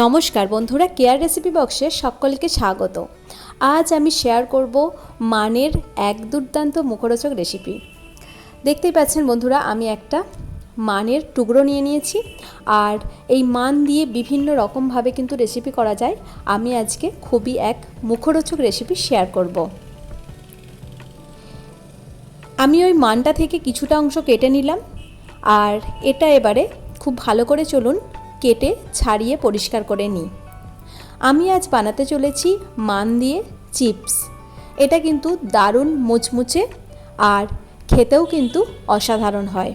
নমস্কার বন্ধুরা care recipe বক্সে সকলকে স্বাগত। আজ আমি শেয়ার করব মানের এক দুর্দান্ত মুখরোচক রেসিপি দেখতেই পাচ্ছেন বন্ধুরা, আমি একটা মানের টুকরো নিয়ে নিয়েছি, আর এই মান দিয়ে বিভিন্ন রকমভাবে কিন্তু রেসিপি করা যায়। আমি আজকে খুবই এক মুখরোচক রেসিপি শেয়ার করব। আমি ওই মানটা থেকে কিছুটা অংশ কেটে নিলাম, আর এটা এবারে খুব ভালো করে চলুন কেটে ছাড়িয়ে পরিষ্কার করে নিই। আমি আজ বানাতে চলেছি মান দিয়ে চিপস। এটা কিন্তু দারুণ মুচমুচে আর খেতেও কিন্তু অসাধারণ হয়।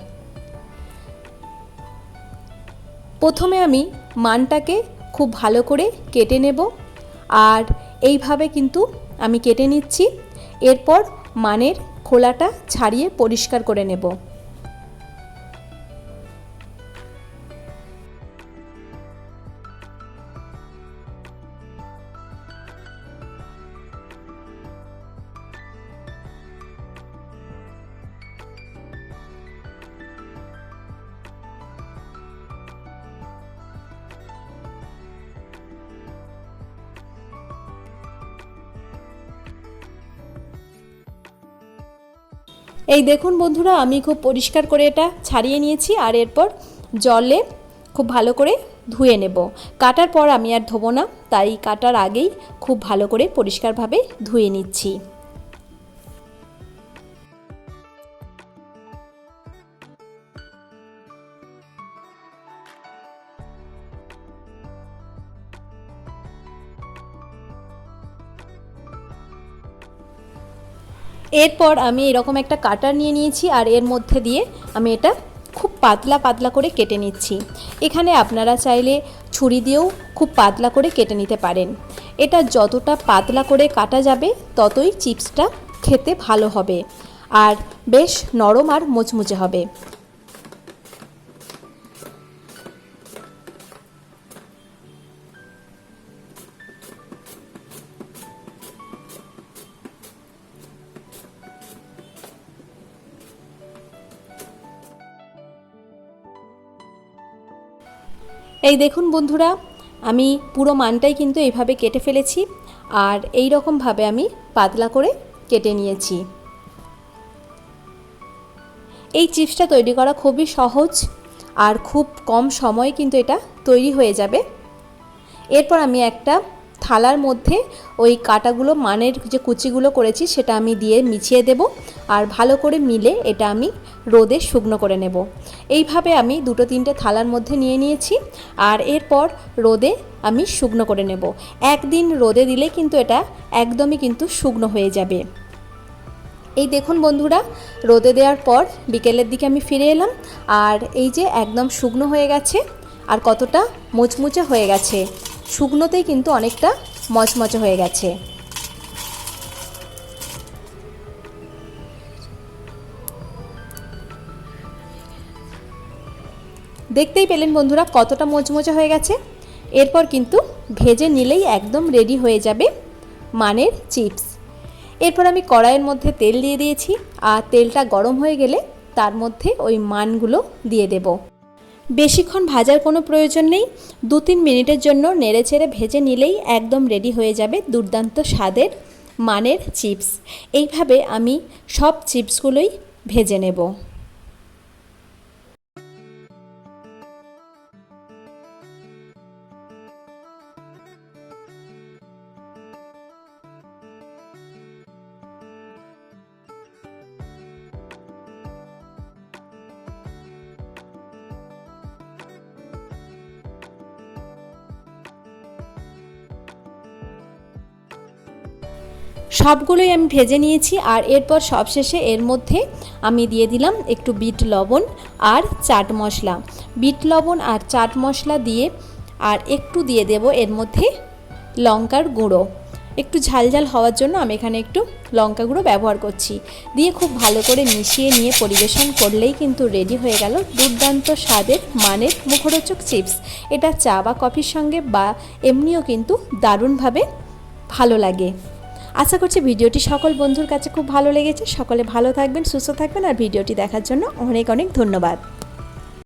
প্রথমে আমি মানটাকে খুব ভালো করে কেটে নেব আর এইভাবে কিন্তু আমি কেটে নিচ্ছি। এরপর মানের খোলাটা ছাড়িয়ে পরিষ্কার করে নেব। এই দেখুন বন্ধুরা, আমি খুব পরিষ্কার করে এটা ছাড়িয়ে নিয়েছি আর এরপর জলে খুব ভালো করে ধুয়ে নেব। কাটার পর আমি আর ধোবো না, তাই কাটার আগেই খুব ভালো করে পরিষ্কারভাবে ধুয়ে নিচ্ছি। এরপর আমি এরকম একটা কাটার নিয়ে নিয়েছি আর এর মধ্যে দিয়ে আমি এটা খুব পাতলা পাতলা করে কেটে নিচ্ছি। এখানে আপনারা চাইলে ছুরি দিয়েও খুব পাতলা করে কেটে নিতে পারেন। এটা যতটা পাতলা করে কাটা যাবে, ততই চিপসটা খেতে ভালো হবে। আর বেশ নরম আর মুচমুচে হবে। এই দেখুন বন্ধুরা, আমি পুরো মানটাই কিন্তু এইভাবে কেটে ফেলেছি আর এই রকমভাবে আমি পাতলা করে কেটে নিয়েছি। এই চিপসটা তৈরি করা খুবই সহজ আর খুব কম সময়ে কিন্তু এটা তৈরি হয়ে যাবে। এরপর আমি একটা থালার মধ্যে ওই কাটাগুলো, মানের যে কুচিগুলো করেছি সেটা আমি দিয়ে মিছিয়ে দেব আর ভালো করে মিলে এটা আমি রোদে শুকনো করে নেব। এইভাবে আমি দুটো তিনটে থালার মধ্যে নিয়ে নিয়েছি আর এরপর রোদে আমি শুকনো করে নেব। একদিন রোদে দিলে কিন্তু এটা একদমই কিন্তু শুকনো হয়ে যাবে। এই দেখুন বন্ধুরা, রোদে দেওয়ার পর বিকেলের দিকে আমি ফিরে এলাম আর এই যে একদম শুকনো হয়ে গেছে আর কতটা মুচমুচে হয়ে গেছে। শুকনোতেই কিন্তু অনেকটা মচমচে হয়ে গেছে। দেখতেই পেলেন বন্ধুরা কতটা মচমচে হয়ে গেছে। এরপর কিন্তু ভেজে নিলেই একদম রেডি হয়ে যাবে মানের চিপস। এরপর আমি কড়াইয়ের মধ্যে তেল দিয়ে দিয়েছি, আর তেলটা গরম হয়ে গেলে তার মধ্যে ওই মানগুলো দিয়ে দেব। বেশিক্ষণ ভাজার কোনো প্রয়োজন নেই। দু তিন মিনিটের জন্য নেড়ে চেড়ে ভেজে নিলেই একদম রেডি হয়ে যাবে দুর্দান্ত স্বাদের মানের চিপস। এইভাবে আমি সব চিপসগুলোই ভেজে নেব। সবগুলোই আমি ভেজে নিয়েছি আর এরপর সবশেষে এর মধ্যে আমি দিয়ে দিলাম একটু বিট লবণ আর চাট মশলা। বিট লবণ আর চাট মশলা দিয়ে আর একটু দিয়ে দেব এর মধ্যে লঙ্কার গুঁড়ো। একটু ঝালঝাল হওয়ার জন্য আমি এখানে একটু লঙ্কা গুঁড়ো ব্যবহার করছি। দিয়ে খুব ভালো করে মিশিয়ে নিয়ে পরিবেশন করলেই কিন্তু রেডি হয়ে গেল দুর্দান্ত স্বাদের মানের মুখরোচক চিপস। এটা চা বা কফির সঙ্গে বা এমনিও কিন্তু দারুণভাবে ভালো লাগে। আশা করছি ভিডিওটি সকল বন্ধুর কাছে খুব ভালো লেগেছে। সকলে ভালো থাকবেন, সুস্থ থাকবেন, আর ভিডিওটি দেখার জন্য অনেক অনেক ধন্যবাদ।